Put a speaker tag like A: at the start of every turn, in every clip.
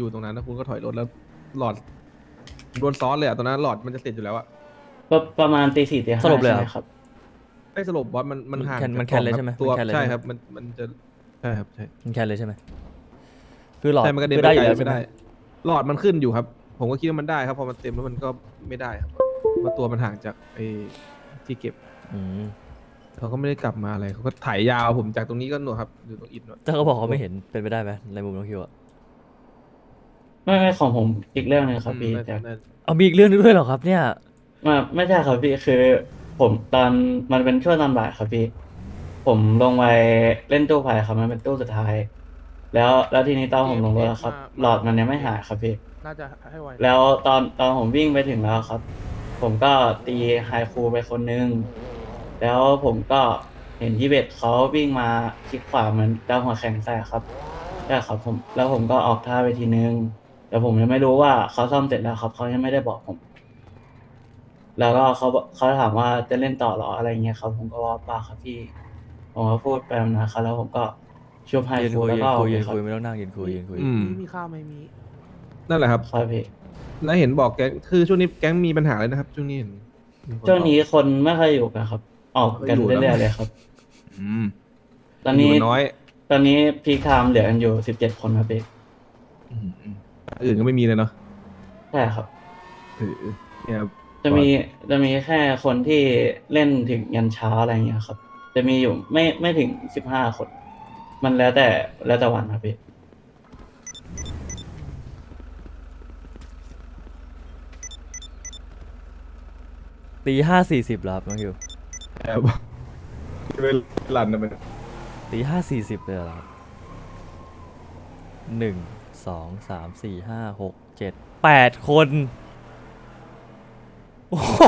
A: อยู่ตรงนั้นแล้วคุณก็ถอยรถแล้วหลอดโดนซ้อนเลยอะตอนนั้นหลอดมันจะเสร็จอยู่แล้วอะ
B: ประประมาณตีสี่ตีห้า
C: สรุปเลยเหรอ
B: ใช่ไหมครับ
A: ไม่สรุปบอสมันมันห่าง
C: แคนมัน
A: จาก
C: แคนเลย
A: ก
C: ใช่ไหม
A: ตัว
C: มันแคนเลย
A: ใช่
C: ใช่ไหม
A: ครับมันมันจะใช่ครับใช่
C: มันแค่เลยใช่ไหมคือหลอด
A: ใช่มันก็เดิน
C: คือ
A: ไป
C: ได้อยู่
A: ไกล
C: แล้ว
A: ไม่
C: ใช่ไหม
A: ได้ หลอดมันขึ้นอยู่ครับ ผมก็คิดว่ามันได้ครับพอมันเต็มแล้วมันก็ไม่ได้ครับเพราะตัวมันห่างจากไอ้ที่เก็บ
C: อืม
A: เขาก็ไม่ได้กลับมาอะไรเขาก็ถ่ายยาวผมจากตรงนี้ก็หนวดครับอยู่ตรงอินหนวด
C: ถ้าเขาบอกเขาไม่เห็นเป็นไปได้ไหมในมุมน้องคิวอะ
B: ไม่ไม่ของผมอีกเรื่องหนึงครับพี่
A: อืม
B: แต่
A: น่าน่า
C: เอามีอีกเรื่องนึงด้วยเหรอครับเนี่ย
B: มาไม่ใช่ครับพี่คือ ผมตอนมันเป็นช่วงตอนบ่ายครับพี่ ผมลงไปเล่นตู้ไฟครับมันเป็นตู้สุดท้าย แล้วแล้วทีนี้ตอนผมลงรถแล้วครับ หลอดมันยังไม่หายครับพี่
D: น่าจะให้ไว
B: แล้วตอนตอนผมวิ่งไปถึงแล้วครับ ผมก็ตีไฮคูไปคนนึง แล้วผมก็เห็นที่เบตเขาวิ่งมาคลิกขวาเหมือนดาวหัวแข็งใส่ครับใช่ครับผมแล้วผมก็ออกท่าไปทีนึง แต่ผมยังไม่รู้ว่าเขาซ่อมเสร็จแล้วครับเขายังไม่ได้บอกผม แล้วก็เขาเขาถามว่าจะเล่นต่อเหรออะไรเงี้ยครับผมก็ว่าเปล่าครับพี่ผมก็พูดไปแบบนะครับแล้วผมก็ชุบไฮ
C: ยืน
B: คู
C: คุย
B: แล้ว
C: ยืน
B: ก็
C: คุยยืน
B: ครับ
C: คุยไม่ต้องนั่งยืนคุยยืนคุย
A: อืม
D: มีมีข้าวไหมมี
A: นั่นแหละครับ
B: ครับพี่
A: แล้วเห็นบอกแก๊งคือช่วงนี้แก๊งมีปัญหาเลยนะครับ ช่วงนี้เห็นมีค
B: ช่วงนี้
A: บอก
B: คนไม่ค่อยอยู่กันครับ ออกกัน
A: ไม่อยู่แล้ว
B: เรื่อยๆเลยครับ
A: อืม
B: ตอนนี้
A: ยู่น้อย
B: ตอนนี้พีคไทม์เหลือกันอยู่สิบเจ็ดคนครับพี่
A: อืมอืม อื่นก็ไม่มีเลยเนาะ
B: ใช่ครับ
A: เออเนี่ยครับ
B: จะมีจะมีแค่คนที่เล่นถึงยันเช้าอะไรเงี้ยครับ จะมีอยู่ไม่ไม่ถึงสิบห้าคน มันแล้วแต่แล้วแต่วันครับพี่
C: ตีห้าสี่สิบแล้วครับน้องคิว
A: แอบเวลานะมัน
C: ตีห้าสี่สิบเลยเหรอครับหนึ่ง สองสามสี่ห้าหกเจ็ดแปดคนโอ้โห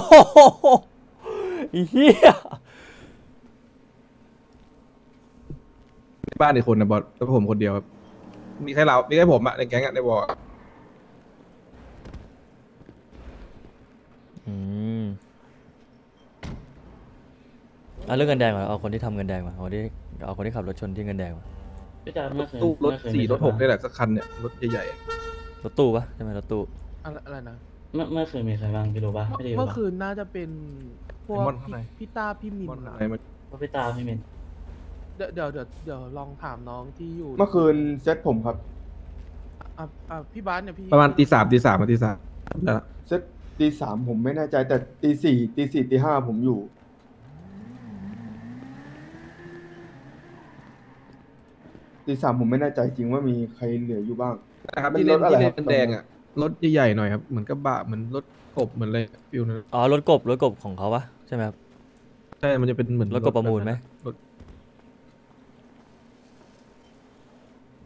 C: ไอ้เฮีย
A: บ้านอีกคนนะบอสแล้วผมคนเดียวครับ มีแค่เรา มีแค่ผมอะในแก๊งอะในบอร์อะ
C: อืมเอาเรื่องเงินแดงก่อนเอาคนที่ทำเงินแดงมาเอาที่เอาคนที่ขับรถชนที่เงินแดงมา
B: พี่จารย์เมื่อคืน
A: ตู้รถ
B: เมื่อคืน
A: สี่
B: มี
A: รถหก
B: ใค
A: นี่
B: บ้าง
A: แหละสักคันเนี่ยรถใหญ่ๆอะ
C: รถตู้ปะใช่ไหมรถตู้
D: อะไรอะไรนะ
B: เมื่อเมื่อคืนมีใครบ้างพี่รู้ป่ะ
D: เมื่อ
B: ไม่ได้รู้
D: เมื่อ
B: ป่ะ
D: คืนน่าจะเป็นพวก
A: ไอ้มอนข้างใน
D: พี่พี่ต้าพี่มิน
A: มอน
D: อะ
A: อะไรมัน
B: ว่าพี่ตาพี่เมน
D: เดี๋ยวเดี๋ยวเดี๋ยวเดี๋ยวลองถามน้องที่อยู่
E: เมื่อคืนเซตผมครับ
D: อะอะพี่บาสเนี่ยพี่
A: ประมาณตีสามตีสามมาตีสามแล้ว
E: เซตตีสามผมไม่แน่ใจแต่ตีสี่ตีสี่ตีห้าผมอยู่ ตีสามผมไม่แน่ใจจริงว่ามีใครเหลืออยู่บ้าง
A: นะครับ
E: เป็น
A: ที่เล่น
E: รถอะไร
A: ที่เล่
E: ครับ
A: นแดงๆอะรถใหญ่ๆหน่อยครับเหมือนกระบะเหมือนรถกบเหมือนเลยฟิลนั้น
C: อ๋อรถกบรถกบของเขาปะใช่ไหมครับ
A: ใช่มันจะเป็นเหมือน
C: รถกบประมูลไหม
A: รถ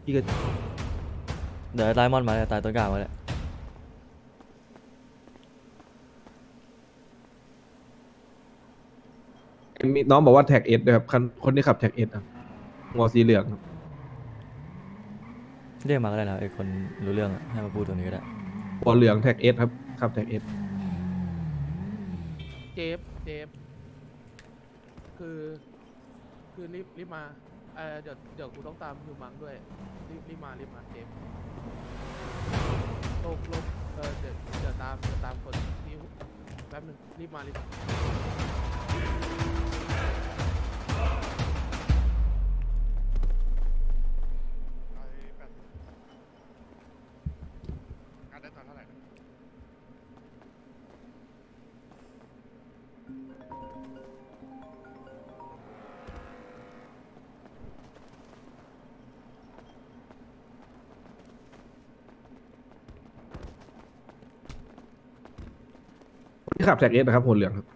A: พี่ก็
C: เดี๋ยวไดมอนด์มาเลยตายต้นกลางมาเลย
A: มีน้องบอกว่าแท็กเอสด้วยครับคันคนที่ขับแท็กเอสครับงอสีเหลืองครับ
C: เรียกมาก็ได้นะไอ้คนรู้เรื่องอะให้มาพูดตรงนี้ก็ได้
A: หัวเหลืองแท็กเอสครับขับแท็กเอส
D: เจฟเจฟคือ คือรีบรีบมาเออเดี๋ยวเดี๋ยวกูต้องตามยูมังด้วย รีบรีบมารีบมาเจฟโลกโลกเออเดี๋ยวเดี๋ยวตามเดี๋ยวตามคนนี้แป๊บหนึงรีบมารีบมา
A: ที่ขับแท็กเอสนะครับหัวเหลืองครับ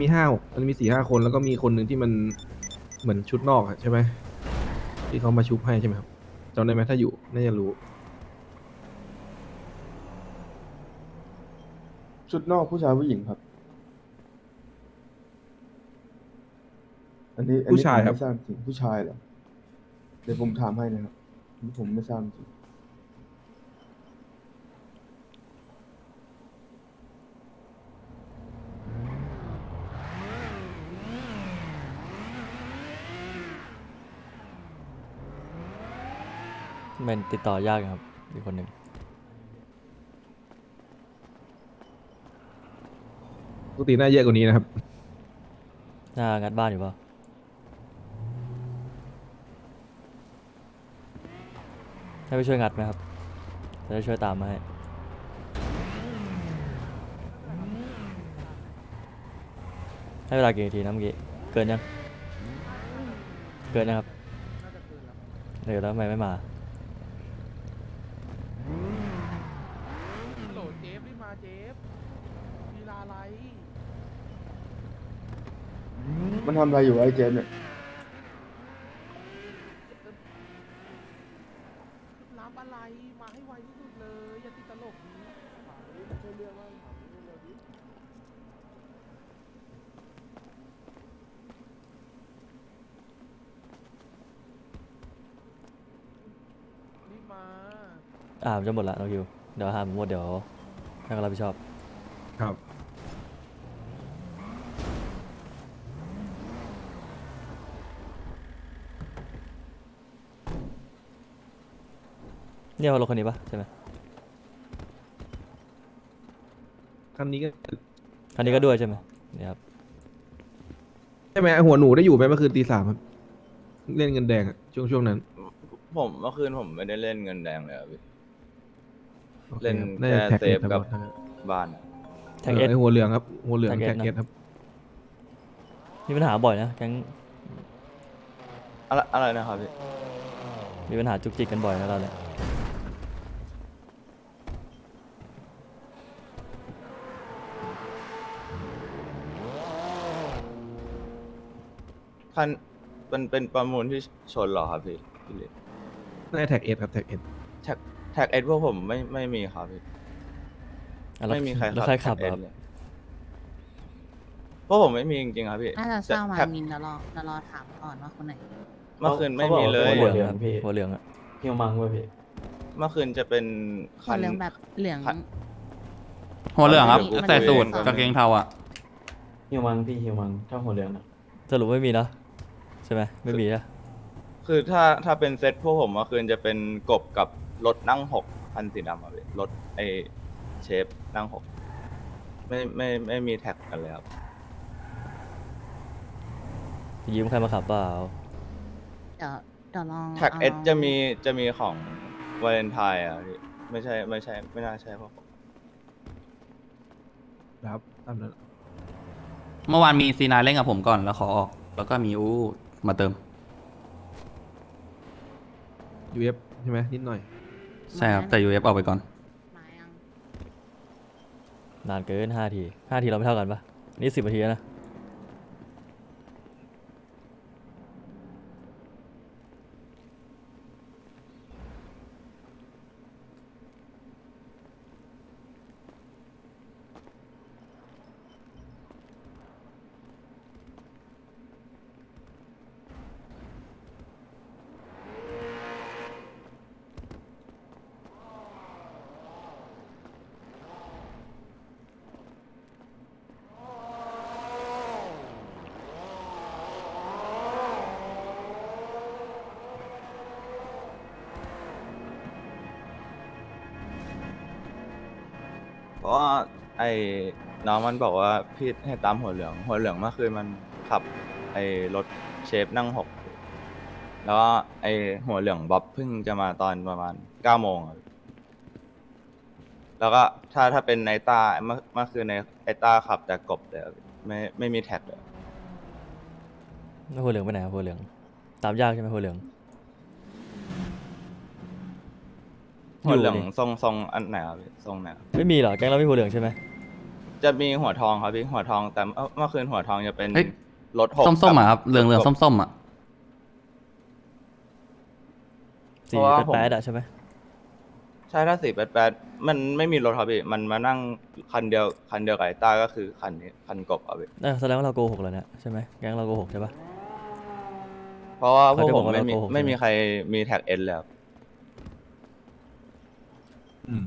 A: มีห้ามันมีสี่ห้าคนแล้วก็มีคนหนึ่งที่มันเหมือนชุดนอกอะใช่ไหมที่เขามาชุบให้ใช่ไหมครับจำได้ไหมถ้าอยู่น่าจะรู้
E: ชุดนอกผู้ชายผู้หญิงครับ อันนี้อันนี้
A: ผู้ชายครับ
E: ผมไม่ทราบจริงผู้ชายเหรอเดี๋ยวผมถามให้นะครับอันนี้ผมไม่ทราบจริง
C: มันติดต่อยากครับอีกคนหนึ่ง
A: ปกติน่าเยอะกว่านี้นะครับ
C: หน้างัดบ้านอยู่เปล่าให้ไปช่วยงัดไหมครับจะได้ช่วยตามมาให้ให้เวลากี่นาทีนะเมื่อกี้เกินยัง เกินนะครับ
D: น่าจะเกินแล้ว
C: เดี๋ยวแล้วทำไมไม่มา
D: ฮัลโหลเจฟรีบมาเจฟมีลาอะไร
E: มัน ทำอะไรอยู่ไอ้เจมเนี่ย
D: รับอะไรมาให้ไวที่สุดเลยอย่าติดตลกนี้ช่วยเรื่องว่าถามเร็วๆดิรีบมา
C: อ่ามันจะหมดละน้องคิว เดี๋ยวหามหมดเดี๋ยวให้เขารับผิดชอบ เนี่ยรถคันนี้ปะใช่ไหม
A: คันนี้ก็
C: คันนี้ก็ด้วยใช่ไหมเนี่ยครับ
A: ใช่ไหมหัวหนูได้อยู่ไหมเมื่อคืนตีสามครับเล่นเงินแดงอะช่วงช่วงนั้น
F: ผมเมื่อคืนผมไม่ได้เล่นเงินแดงเลยอะพี่
A: โอค
F: เล่น
A: ครับน่าจะ
F: แค่
A: แท็ก
F: เซฟกับ
A: ครับ
F: บ้านอะ
C: แท็กเอส
A: ไอหัวเหลืองครับหัวเหลือง
C: แท็
A: แท็
C: ก
A: ก
C: เอ
A: เอ
C: ส
A: ส
C: นะ
A: ครับ
C: มีปัญหาบ่อยนะแก๊ง
F: อะไรอะไรนะครับพี่
C: มีปัญหาจุกจิกกันบ่อยนะเราเนี่ย
F: คันเป็นเป็นประมูลที่ชนเหรอครับพี่พี่เล็ก
A: น่าจะแท็กเอสครับแท็กเอส
F: แท็กแท็กเอ็ดพวกผมไม่ไม่มีครับพี่
C: อะแล้ว
F: ไม่มีใคร
C: แล้ว
F: ขับ
C: ใครขับ
F: แท็ก
C: อะ
F: เอ็
C: ครับ
F: ดเลยพวกผมไม่มีจริงๆครับพี่
G: น่าจะเศร้ามา
F: แท็ก
G: มินเดี๋ยวรอเดี๋ยวรอถามก่อนว่าคนไหน
F: เมื่อคืนไม่
B: เขาบอก
F: มีเลย
C: หัวเหลือง
B: หัวเหลือง
C: อะ
B: พี่
C: หัวเหลืองอะ
B: ฮิวมังเว้ยพี่
F: เมื่อคืนจะเป็น
G: หั
F: คั
G: วนเหลืองแบบเหลือง
F: คัน
H: หัวเหลืองครับ
G: มัน
H: ใส่สูท
G: มัน
H: กางเกงเทาอะ
B: ฮิวมังพี่ฮิวมังถ้าหัวเหลืองนะ
C: สรุปไม่มีเนอะ ใช่ไหมไม่มีอะ
F: คือถ้าถ้าเป็นเซ็ตพวกผมเมื่อคืนจะเป็นกบกับรถนั่งหกคันสีดำครับพี่รถไอเชฟนั่งหกไม่ไม่ไม่มีแท็กกันเลยครับ
C: ยืมใครมาขับเปล่า
G: เดี๋ยวเดี๋ยวลอง
F: แท็กาเอสจะมีจะมีของวาเลนไทน์อะพี่ไม่ใช่ไม่ใช่ไม่น่าใช่เพราะผม
A: ครับตามนั้น
H: เมื่อวานมีซีนายเล่นกับผมก่อนแล้วขอออก แล้วก็มีอู้ มาเติม
A: ยูเอฟใช่ไหมนิดหน่อย
H: ใช่ครับ แต่ยูเอฟออกไปก่อน
G: มายัง
C: นานเกินห้าทีห้าทีเราไม่เท่ากันปะนี่สิบนาทีแล้วนะ
F: ราะว่าไอ้น้องมันบอกว่าพี่ให้ตามหัวเหลือง หัวเหลืองเมื่อคืนมันขับ ไอ้รถเชฟนั่งหก แล้วก็ไอ้หัวเหลืองบ๊อบเพิ่งจะมาตอนประมาณเก้าโมงอะแล้วก็ถ้าถ้าเป็นไนต้าเมื่อเมื่อคืนในไอต้าขับแต่กบเลยไม่ไม่มีแท็กเลย
C: แล้วหัวเหลืองไปไหนอะหัวเหลือง ตามยากใช่ไหมหัวเหลือง
F: หัวเหลือง
C: อยู่ดิ
F: ทรงทรงอันไหนครับพี่ทรงไหนครับ
C: ไม่มีเหรอแก๊งเราไม่มีหัวเหลืองใช่ไหม
F: จะมีหัวทองครับพี่หัวทองแต่เมื่อเมื่อคืนหัวทองจะเป็น
H: เฮ้ย
F: รถหก
H: ส้มๆอะครับเหลืองเหลืองๆส้มๆอะ
C: สี
F: เพราะว่าผม
C: แป๊ดๆอะใช่ไหม
F: ใช่ถ้าสี่แปดแปดมันไม่มีรถครับพี่มันมานั่งคันเดียวคันเดียวกับไอ้ต้าก็คือคันนี้คันกบครับพี่
C: เอ้ยแสดงว่าเราโกหกแล้วเนี่ยใช่ไหมแก๊งเราโกหกใช่ปะ
F: เพราะว่าพวก
C: เขาจะ
F: ผ
C: บอก
F: ม
C: ว่า
F: ไม่มี
C: เราโกหก
F: ไม่มี
C: ใช่ไหม
F: ใครมีแท็กเอ็นแล้ว
A: อืม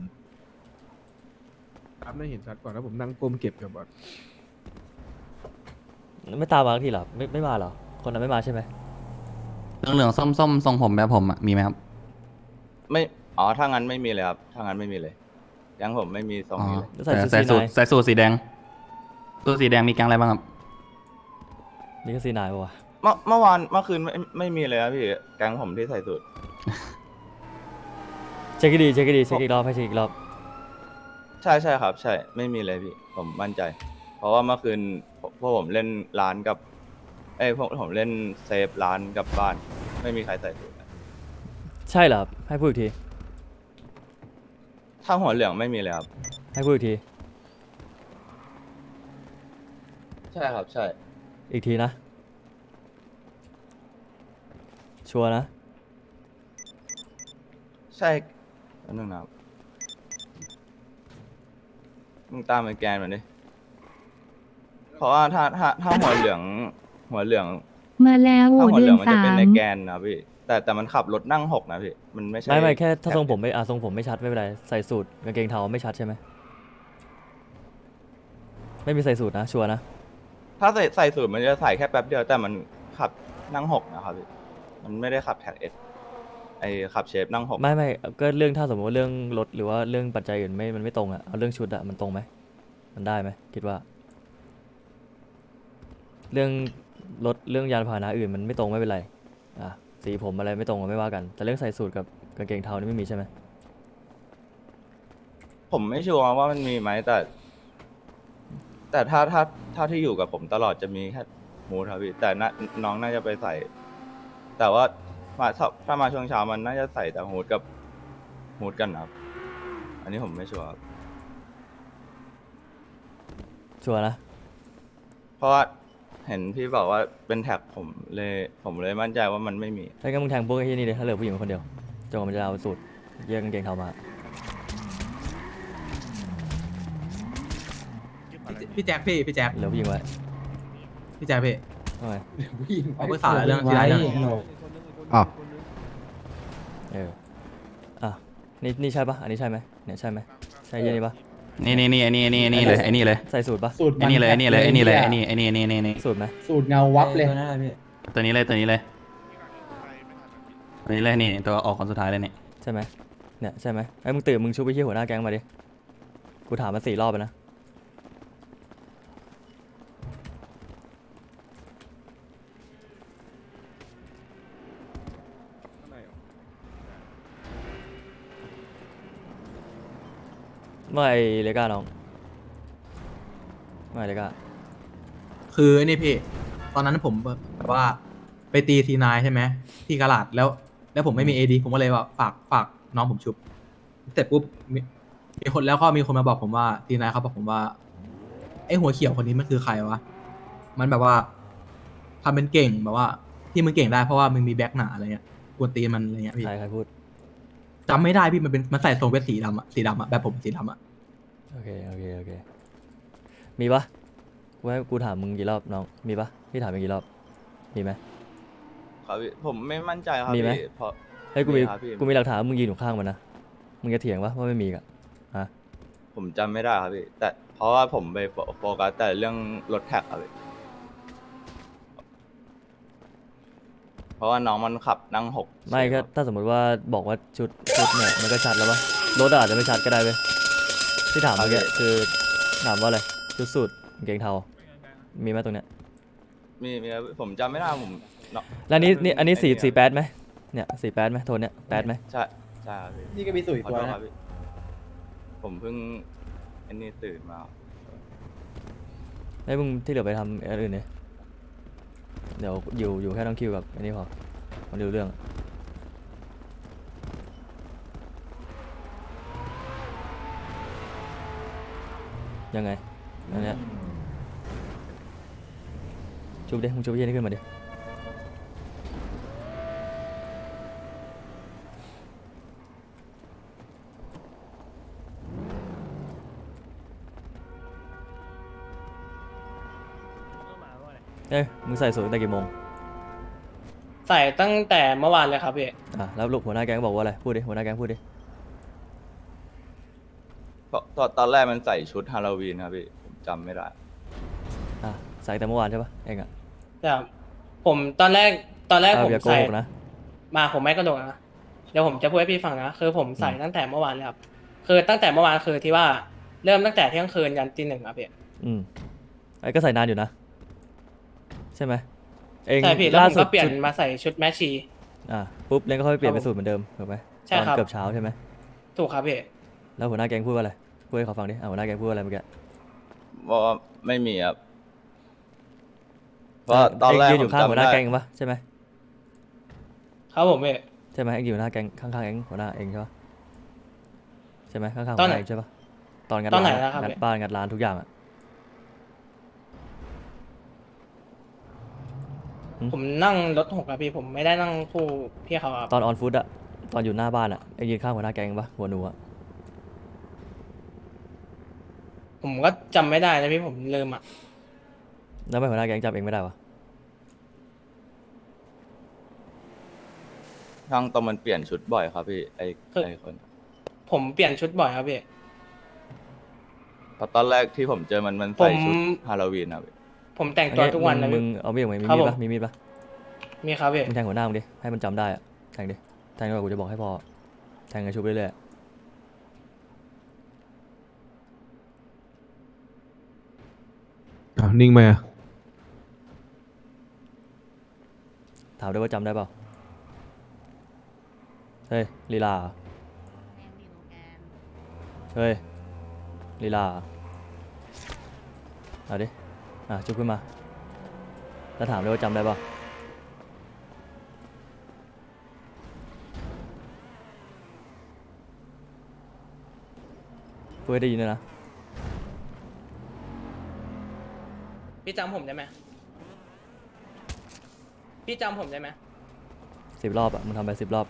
A: ครับได้เห็นชัดก่อนแล้วผมนั่งก้มเก็บกับแบบ
C: ไม่ตามมาสักทีเหรอไม่ไม่มาเหรอ คนนั้นไม่มาใช่ไหม
H: เหลืองเหลืองๆส้มๆทรงผมแบบผมอะมีไหมครับ
F: ไม่ อ๋อ ถ้างั้นไม่มีเลยครับ ถ้างั้นไม่มีเลยแก๊งผมไม่มีทรง
H: อ๋อ
F: นี้เลย
C: แล้วใส่
H: แต่
C: ชุด
H: ใส่
C: ซี
H: สู
C: นา
H: ตร
C: ย
H: ใส่สูตรสีแดงตัวสีแดงมีแก๊งอะไรบ้างครับ
C: นี่ก็ซีนายปะวะ
F: เมื่อเมื่อวานเมื่อคืนไม่ไม่มีเลยครับพี่ แก๊งผมที่ใส่สูตร
C: เช็คให้ดีเช็คให้ดีเช็คอีกรอบให้เช็คอีกรอบ
F: ใช่ใช่ครับ ใช่ไม่มีเลยพี่ผมมั่นใจ เพราะว่าเมื่อคืนพวกพวกผมเล่นร้านกับเอ้ยพวกผมเล่นเซฟร้านกับบ้าน ไม่มีใครใส่สูตรเลย
C: ใช่เหรอครับให้พูดอีกที
F: ถ้าหัวเหลืองไม่มีเลยครับ
C: ให้พูดอีกที
F: ใช่ครับ ใช่
C: อีกทีนะชัวร์นะ
F: ใช่ อันนึงนะครับมึงตามไปแกนมันดิ เพราะว่าถ้าถ้าถ้าหัวเหลือง หัวเหลือง
I: มาแล้ว
F: ถ้าหัว
I: เดื
F: เหลื
I: อ
F: อนงมันจะ
I: สา
F: เป็น
I: ม
F: ในแกนนะพี่ แต่แต่มันขับรถนั่งหกนะพี่ มันไม่ใช่
C: ไม่ไม่แค่ถ้าทรง
F: แท็ก
C: ผมไม่อะทรงผมไม่ชัดไม่เป็นไรใส่สูตรกางเกงเทาไม่ชัดใช่ไหมไม่มีใส่สูตรนะชัวร์นะ
F: ถ้าใส่ใส่สูตรมันจะใส่แค่แป๊บเดียวแต่มันขับนั่งหกนะครับพี่มันไม่ได้ขับแท็กเอส ไอขับเชฟนั่งหก
C: ไม่ไม่ก็เรื่องถ้าสมมติว่าเรื่องรถหรือว่าเรื่องปัจจัยอื่นไม่มันไม่ตรงอะเอาเรื่องชุดอะมันตรงไหมมันได้ไหมคิดว่า เรื่องรถเรื่องยานพาหนะอื่นมันไม่ตรงไม่เป็นไรอะสีผมอะไรไม่ตรงก็ไม่ว่ากัน แต่เรื่องใส่สูตรกับกางเกงเทานี่ไม่มีใช่ไหม
F: ผมไม่ชัวร์ว่ามันมีไหมแต่ แต่ถ้าถ้าถ้าที่อยู่กับผมตลอดจะมีแค่มูทครับพี่แต่น่าน้องน่าจะไปใส่ แต่ว่า มาถ้าถ้ามาช่วงเช้ามันน่าจะใส่แต่ฮูดกับฮูดกันนะครับ อันนี้ผมไม่ชัวร์ครับ
C: ชัวร์นะ
F: เพราะว่าเห็นพี่บอกว่าเป็นแท็กผมเลยผมเลยมั่นใจว่ามันไม่มี
C: ถ้างั้นมึงแทงพวกไอ้ที่นี่เลยถ้าเหลือผู้หญิงคนเดียวจนกว่ามันจะเอาสูตรแยกกางเกงเทามา
J: พี่แจ็คพี่พี่แจ็ค
C: เหลือผู้หญิงไว้
J: พี่แจ็คพี่
C: ทำไม
J: เอาปรึกษาเรื่องที่ไรเรื่อง
A: อ้าว
C: เอออะนี่นี่ใช่ปะอันนี้ใช่ไหมเนี่ยใช่ไหมใช่ยี่นี่ปะ
H: นี่นี่นี่ไอ้นี่ไอ้นี่ไอ้นี่เลยไอ้นี่เลย
C: ใส่สูตรปะ
K: สูตร
H: ไอ้นี่เลยไอ้นี่เลยไอ้นี่เลยไอ้นี่ไอ้นี่ไอ้นี่ไอ้นี่
C: สูตรไหม
K: สูตรเงาวับเลย
H: ตัวนี้เลยตัวนี้เลยตัวนี้เลยนี่ตัวออกคนสุดท้ายเลยนี่
C: ใช่ไหมเนี่ยใช่ไหมไอ้ยมึงตื่นมึงชุบไปที่หัวหน้าแก๊งมาดิกูถามมาสี่รอบแล้วนะ เมื่อไอเลก้าน้องเมื่อไอเลก้า
J: คือนี่พี่ ตอนนั้นผมแบบว่าไปตีทีนายใช่ไหมที่กาลาดแล้ว แล้วผมไม่มีเอดีผมก็เลยว่าฝากฝากน้องผมชุบเสร็จปุ๊บมีมีคนแล้วก็มีคนมาบอกผมว่าทีนายเขาบอกผมว่าไอหัวเขียวคนนี้มันคือใครวะมันแบบว่าทำเป็นเก่งแบบว่า ที่มึงเก่งได้เพราะว่ามึงมีแบ็คหนาอะไรเงี้ยกวนตีนมันอะไรเงี้ยพี่
C: ใครใครพูด
J: จำไม่ได้พี่มันเป็นมันใส่ทรงเป็นสีดำอะสีดำอะแบบผมสีดำอะ
C: โอเคโอเคโอเคมีปะกูให้กูถามมึงกี่รอบน้องมีปะพี่ถามมึงกี่รอบมีไหม
F: ครับพี่ผมไม่มั่นใจครับ
C: มีไหม
F: พี่เพราะ
C: เฮ้ยกูมี
F: มีครับพี่
C: กูมีหลักฐานว่ามึงยืนอยู่ข้างมันนะมึงจะเถียงปะว่าไม่มีกะฮะ
F: ผมจำไม่ได้ครับพี่แต่เพราะว่าผมไปโฟโฟกัสแต่เรื่องรถแท็กครับพี่ เพราะว่าน้องมันขับนั่งหก
C: ไม่
F: ใช่
C: ก็
F: ครับ
C: ถ้าสมมติว่าบอกว่าชุดชุดเนี่ยมันก็ชัดแล้วปะรถอาจจะไม่ชัดก็ได้เว้ยที่ถามเมื่อกี้คือถามว่าอะไรชุดสูทกางเกงเทา มีไหมตรงเนี้ย
F: มีมีครับผมจำไม่ได้ผมเนาะ
C: แล้วนี่นี่อันนี้สี
F: ไเย
C: สีแปดไหมเนี่ยสีแปดไหมโทนเนี้ยแปดไหม
F: ใช่ใช่ครับพี่
K: นี่ก็มีสูตรอีก
F: ขอ
K: ตัว
F: โทษค
K: นะ
F: รับพี่ผมเพิ่งอันนี้ตื่นมา
C: ไอ้ยมึงที่เหลือไปทำอันอื่นเนี่ย เดี๋ยวอยู่อยู่แค่น้องคิวกับอันนี้พอมันดูเรื่อง ยังไงอันเนี้ยชุบดิมึงชุบยี่นี่ขึ้นมาดิ เอ้ยมึงใส่สูทตั้งแต่กี่โมง
L: ใส่ตั้งแต่เมื่อวานเลยครับพี่
C: อะแล้วลูกหัวหน้าแก๊งบอกว่าอะไร พูดดิ หัวหน้าแก๊งพูดดิ
F: ตอนตอนตอนแรกมันใส่ชุดฮาโลวีนครับพี่ผมจำไม่ได้
C: อะ ใส่แต่เมื่อวานใช่ปะเองอะ
L: แต่ผมตอนแรกตอนแรก
C: เอา
L: ผม
C: อย่าโก
L: ใส่
C: หกนะ
L: มาผมไม่กระโดดนะเดี๋ยวผมจะพูดให้พี่ฟังนะคือผมใส่ตั้งแต่เมื่อวานเลยครับคือตั้งแต่เมื่อวานคือที่ว่าเริ่มตั้งแต่เที่ยงคืนยันตีหนึ่งครับพี่
C: อืมไอ้ก็ใส่นานอยู่นะ ใช่ไหมเอง
L: ใช่พี่แล้ว
C: ล่า
L: ผม
C: สุด
L: ก็เปลี่ยน
C: ชุด
L: มาใส่ชุดแมชชี
C: อะปุ๊บเล่นก็ค่อยเปลี่ยน
L: ครั
C: เป็น
L: บ
C: สูตรเหมือนเดิมถูกไหม
L: ใช่
C: ตอน
L: ครับ
C: เกือบเช้าใช่ไหม
L: ถูกครับพี่
C: แล้วหัวหน้าแก๊งพูดว่าอะไรพูดให้เขาฟังดิอะหัวหน้าแก๊งพูดว่าอะไรเมื่อกี้
F: บอกว่าไม่มีครับ เพราะตอนแรก
C: เงยืนอ
F: ผ
C: ยู่
F: ม
C: ข้างหัวหน้า
F: จำได้
C: แก๊งปะใช่ไหม
L: ครับผมพี่
C: ใช่ไหมเองอยู่หน้าแก๊งข้างๆเองหัวหน้าเองใช่ปะใช่ไหมข้างๆ
L: ต
C: หั
L: อน
C: วห
L: ไหน
C: น้าเองใช่ปะตอนงัด
L: ตอนไหน
C: ร้าน
L: นะครับ
C: งัด
L: เนี่ย
C: บ้านงัดร้านทุกอย่างอะ
L: ผมนั่งรถหกครับพี่ผมไม่ได้นั่งคู่พี่เขาครับ
C: ตอนออนฟุตอะตอนอยู่หน้าบ้านอะเองยืนข้างหัวหน้าแก๊งปะหัวหนูอะ
L: ผมก็จำไม่ได้นะพี่ผมลืมอะ
C: แล้วทำไม่หัวหน้าแก๊งจำเองไม่ได้วะ
F: ช่างตอมมันเปลี่ยนชุดบ่อยครับพี่ไอไอคน
L: ผมเปลี่ยนชุดบ่อยครับพี่
F: เพราะตอนแรกที่ผมเจอมันมันใส่ชุด
L: ผม
F: ฮาโลวีนครับพี่
L: ผมแต่งตัวทุกวันนะ
C: มึ
L: พี่
C: งเอามีดออกมามี
L: ครับ
C: มีด
L: ผม
C: ปะมีมีดปะ
L: มีครับพี่
C: มึงแทงหัวหน้ามึงดิให้มันจำได้อะแทงดิแทงแล้วกูจะบอกให้พอแทงไงชุบเรื่อยๆอะ
A: อ้าวนิ่งไหมอะ
C: ถามด้วยว่าจำได้เปล่าเฮ้ยลีลาเหรอเฮ้ยลีลาเหรอเอาดิ อะชุบขึ้นมา แล้วถามด้วยว่าจำได้เปล่าพูดให้ได้ยินด้วยนะ
L: พี่จำผมได้ไหมพี่จำผมได้ไหม
C: สิบรอบอะ มึงทำไปสิบรอบ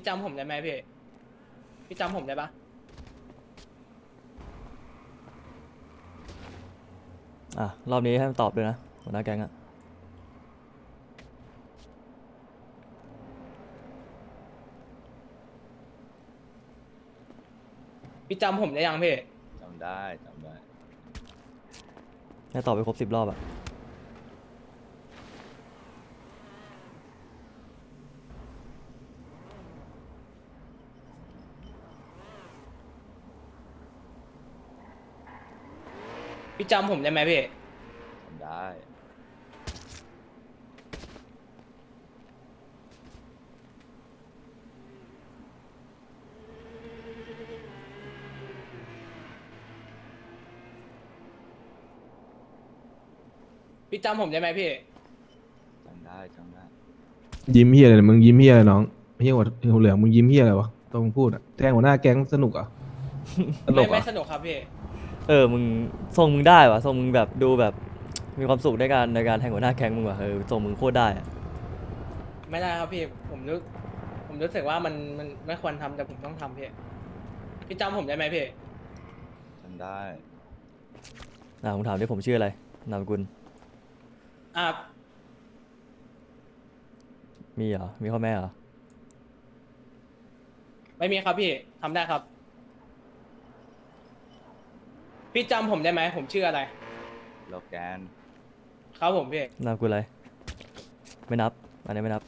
L: พี่จำผมได้ไหมพี่ พี่จำผมได้ปะ
C: อะ รอบนี้ให้มันตอบด้วยนะหัวหน้าแก๊งอะ
L: พี่จำผมได้ยังพี่
F: จำได้จำได้
C: ให้ตอบไปครบสิบรอบอะ
L: พี่จำผมได้ไหมพี่
F: จำได้
L: พี่จำผมได้ไหมพี่
F: จำได้จำได้
A: ยิ้มเฮียอะไรมึงยิ้มเฮียอะไรน้องเฮียหัวหัวเหลืองมึงยิ้มเฮียอะไรวะต้องพูดอะแทงหัวหน้าแก๊งสนุกอะตล
L: ไม่
A: ก
L: ไม่
A: อะ
L: สนุกครับพี่
C: เออมึงทรงมึงได้วะทรงมึงแบบดูแบบมีความสุขในการในการแทงหัวหน้าแก๊งมึงว่ะเออทรงมึงโคตรได้อะ
L: ไม่ได้ครับพี่ผมรู้ผมรู้สึกว่ามันมันไม่ควรทำแต่ผมต้องทำพี่พี่จำผมได้ไหมพี่
F: จำได้
C: อะผมถามดิผมชื่ออะไรนามสกุล
L: อ่า
C: มีเหรอมีพ่อแม่เหรอ
L: ไม่มีครับพี่ทำได้ครับ พี่จำผมได้ไหมผมชื่ออะไร
F: โลแกน
L: ครับผมพี่
C: นามสกุลอะไร ไม่นับ อันนี้ไม่นับ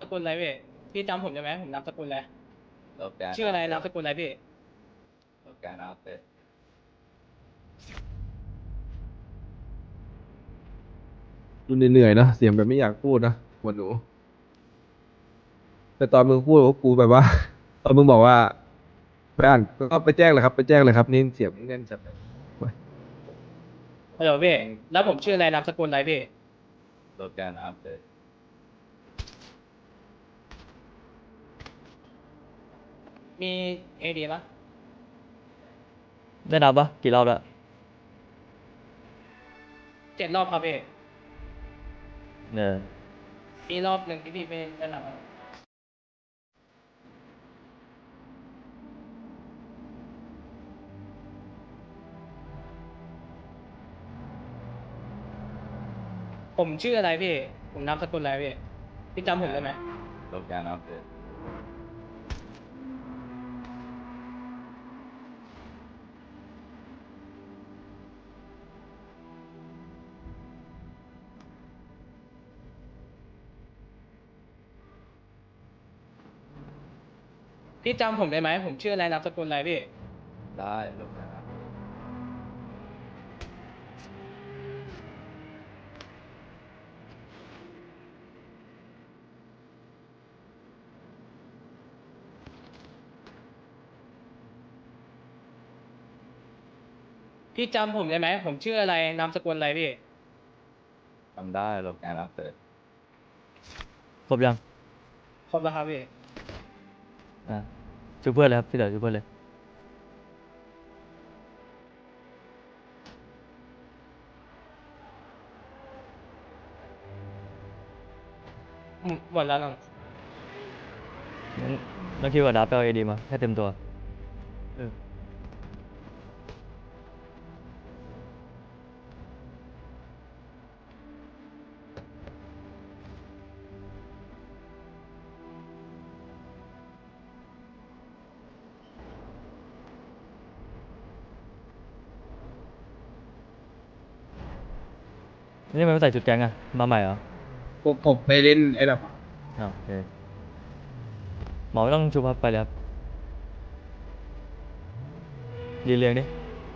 L: สกุลอะไรพี่พี่จำผมได้ไหมผมนามสกุลอะไร
F: โลแกน
L: ชื่ออะไรนามสกุลอะไรพี่
F: โลแกนอาเฟ
A: ดูเหนื่อยๆนะเสียงแบบไม่อยากพูดนะหัวหนู แต่ตอนมึงพูดว่ากูแบบว่า ตอนมึงบอกว่าไปอ่านก็ไปแจ้งเลยครับ ไปแจ้งเลยครับ นี่เสียงแน่นจัดเลย
L: ฮัลโหลพี่แล้วผมชื่ออะไรนามสกุลอะไรพี่
F: โลแกนอาเฟส
L: มีเอดีปะ
C: ได้นับปะกี่รอบแล้ว
L: เจ็ดรอบครับพี่
C: เนอะ
L: มีรอบหนึ่งที่พี่เป็นสนามผมชื่ออะไรพี่ ผมนามสกุลอะไรพี่ พี่จำผมได้ไหม
F: ลบยานออเดต
L: พี่จำผมได้ไหมผมชื่ออะไรนามสกุลอะไรพี่
F: ได้โลแกนอัปเดต
L: พี่จำผมได้ไหมผมชื่ออะไรนามสกุลอะไรพี่
F: จำได้โลแกนอัปเดต
C: ครบยัง
L: ครบแล้วครับพี่
C: อะ ช่วยเพื่อนเลยครับที่เหลือช่วยเพื่อนเลย
L: หมดแล้วน้อง
C: งั้นน้องคิวกับดับไปเอาเอดีมาให้เต็มตัว เออ นี่ทำไมไม่ใส่ชุดแก๊งอะมาใหม่เหรอ
J: ผมผมไปเล่นไอ้แบบ
C: อ้าวโอเคหมอไม่ต้องชุบครับไปเลยครับยืนเรียงดิ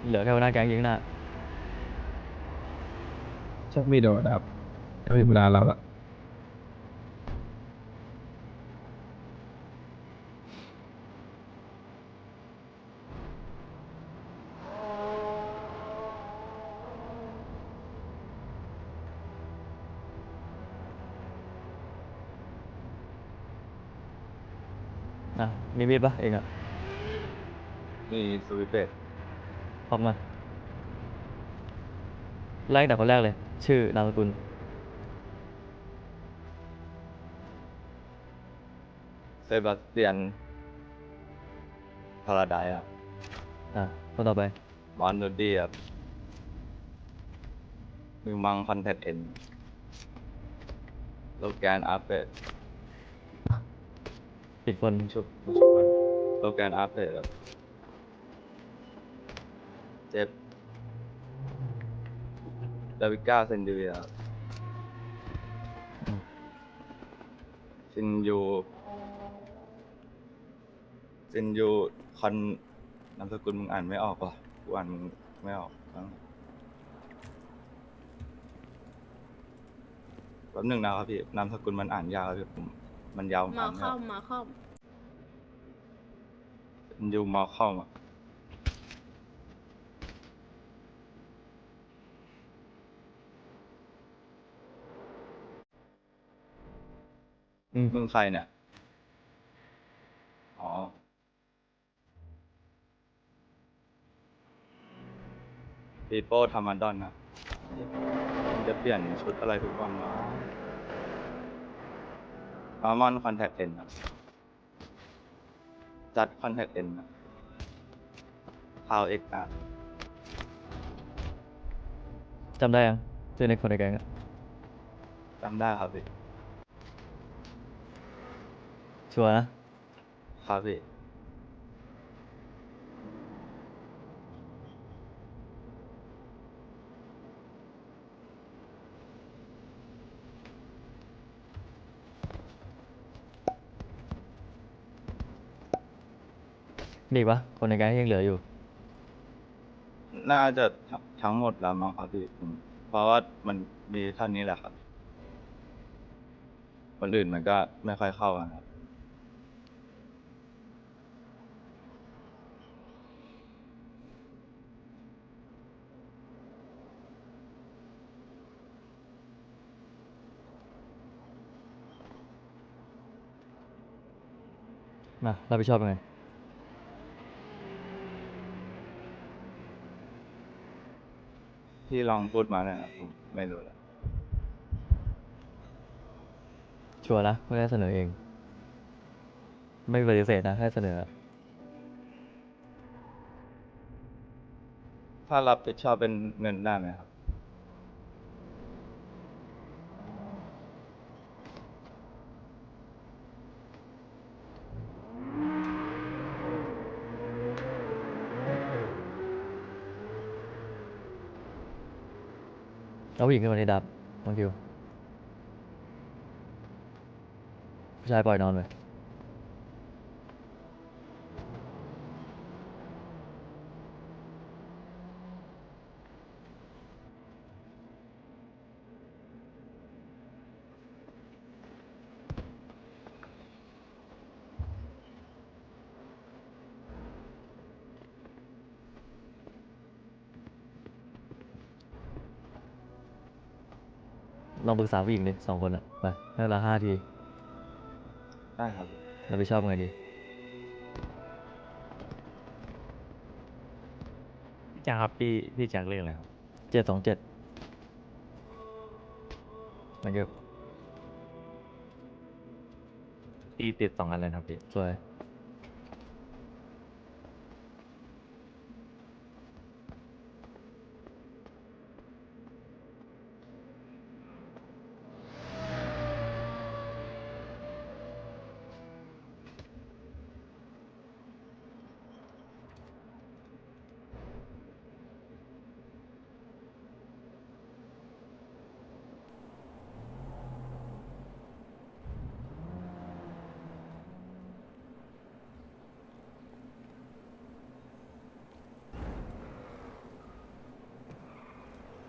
C: เหลือแค่หัวหน้าแก๊งยิงหน้า
A: ชักมีดเดี๋ยวดับจะเป็นเวลาเราละ
C: อะ มีมีดปะเองอะ
F: มีสวิตเบต
C: พร้อมมาไล่ตั้งแต่คนแรกเลย ชื่อนามสกุล
F: เซบาสเตียนพาราไดครับ
C: อะคนต่อไป
F: บอนดูดี้ครับมิวมังคอนแทคเอ็นโลแกนอัปเดต
C: ปิดคน
F: ชุบชุบโลแกนอัปเดตครับเจ็บดาวิก้าเซนดิเวียครับซินยูซินยูคอนนามสกุลมึงอ่านไม่ออกว่ะกูอ่านมึงไม่ออกบ้งแป๊บหนึ่งนะครับพี่นามสกุลมันอ่านยาวพี่ผม มันยาวผม
G: มา
F: อ่านไม่
G: เข้า
F: ออก
G: มาเข้า
F: ซินยูมอเข้ามา
C: อืม
F: มึงใครเนี่ย อ๋อ ปีโป้ทามันดอนนะมันจะเปลี่ยนชุดอะไรทุกวันวะ อามอนคอนแทคเอ็นนะจัดคอนแทคเอ็นนะพาวเอ็กอาร์
C: จำได้ยังชื่อในคนในแก๊งอะ
F: จำได้ครับพี่
C: ชัวร์นะ
F: ครับพี่
C: มีอีกปะคนในแก๊งที่ยังเหลืออยู่
F: น่าจะทั้งทั้งหมดแล้วมั้งครับพี่ผมเพราะว่ามันมีเท่านี้แหละครับ คนอื่นมันก็ไม่ค่อยเข้ากันครับ
C: มารับผิดชอบยังไง
F: ที่ลองพูดมาเนี่ยครับผมไม่รู้แล้ว
C: ชัวร์นะไม่ได้เสนอเอง ไม่ปฏิเสธนะแค่เสนอ
F: ถ้ารับผิดชอบเป็นเงินได้ไหมครับ
C: แล้วผู้หญิงขึ้นมาในดับน้องคิวผู้ชายปล่อยนอนไป ปรึกษาผู้หญิงดิสองคนอะ ไปให้เวลาห้าที
F: ได้ครับ
C: เราไปชอบไงดี
I: พี่จังครับพี่พี่จังเรื่องอะไรครับ
C: เจ็ดสองเจ็ดมันก็
I: ตีติดสองอันเลยนะครับพี่
C: สวย